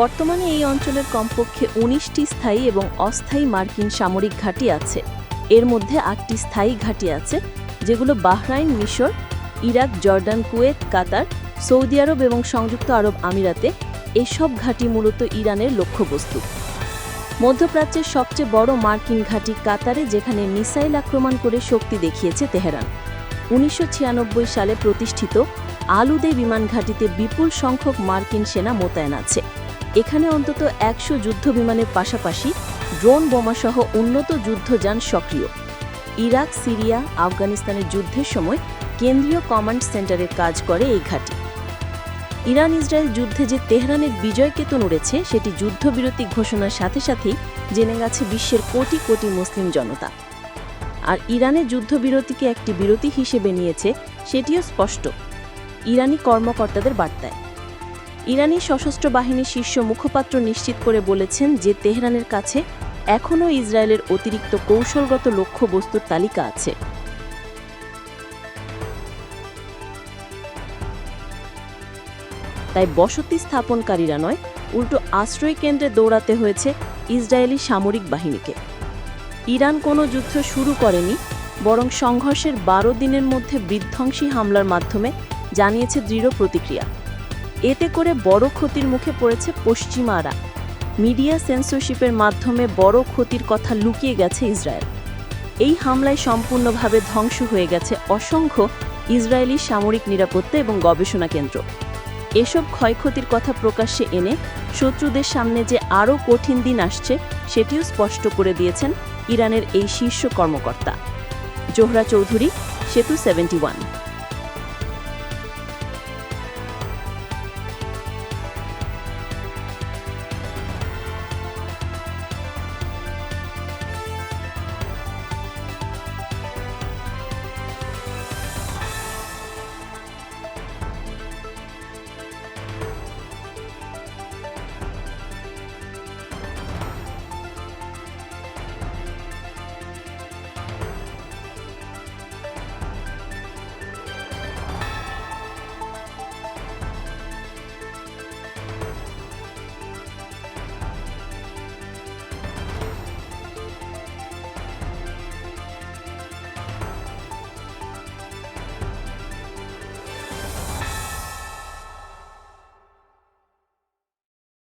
বর্তমানে এই অঞ্চলের কমপক্ষে উনিশটি স্থায়ী এবং অস্থায়ী মার্কিন সামরিক ঘাঁটি আছে। এর মধ্যে আটটি স্থায়ী ঘাঁটি আছে, যেগুলো বাহরাইন, মিশর, Iraq, Jordan, Kuwait, Qatar, Saudi Arab এবং সংযুক্ত আরব আমিরাতে এসব ঘাঁটি মূলত ইরানের লক্ষ্যবস্তু। মধ্যপ্রাচ্যের সবচেয়ে বড় মার্কিন ঘাঁটি কাতারে, যেখানে মিসাইল আক্রমণ করে শক্তি দেখিয়েছে তেহরান। উনিশশো ছিয়ানব্বই সালে প্রতিষ্ঠিত আলুদে বিমান ঘাঁটিতে বিপুল সংখ্যক মার্কিন সেনা মোতায়েন আছে। এখানে অন্তত একশো যুদ্ধ বিমানের পাশাপাশি ড্রোন বোমাসহ উন্নত যুদ্ধযান সক্রিয়। ইরাক, সিরিয়া, আফগানিস্তানের যুদ্ধের সময় কেন্দ্রীয় কমান্ড সেন্টারে কাজ করে এই ঘাঁটি। ইরান ইসরায়েল যুদ্ধে যে তেহরানের বিজয় কেতন উড়েছে, সেটি যুদ্ধবিরতি ঘোষণার সাথে সাথেই জেনে গেছে বিশ্বের কোটি কোটি মুসলিম জনতা। আর ইরানের যুদ্ধবিরতিকে একটি বিরতি হিসেবে নিয়েছে, সেটিও স্পষ্ট। ইরানি কর্মকর্তাদের বার্তায়। ইরানি সশস্ত্র বাহিনীর শীর্ষ মুখপাত্র নিশ্চিত করে বলেছেন যে তেহরানের কাছে এখনও ইসরায়েলের অতিরিক্ত কৌশলগত লক্ষ্যবস্তুর তালিকা আছে। তাই বসতি স্থাপনকারীরা নয়, উল্টো আশ্রয় কেন্দ্রে দৌড়াতে হয়েছে ইসরায়েলি সামরিক বাহিনীকে। ইরান কোনো যুদ্ধ শুরু করেনি, বরং সংঘর্ষের বারো দিনের মধ্যে বিধ্বংসী হামলার মাধ্যমে জানিয়েছে দৃঢ় প্রতিক্রিয়া। এতে করে বড় ক্ষতির মুখে পড়েছে পশ্চিমারা। মিডিয়া সেন্সরশিপের মাধ্যমে বড় ক্ষতির কথা লুকিয়ে গেছে ইসরায়েল। এই হামলায় সম্পূর্ণভাবে ধ্বংস হয়ে গেছে অসংখ্য ইসরায়েলি সামরিক নিরাপত্তা এবং গবেষণা কেন্দ্র। এসব ক্ষয়ক্ষতির কথা প্রকাশ্যে এনে শত্রুদের সামনে যে আরও কঠিন দিন আসছে, সেটিও স্পষ্ট করে দিয়েছেন ইরানের এই শীর্ষ কর্মকর্তা। জোহরা চৌধুরী, সেতু সেভেন্টি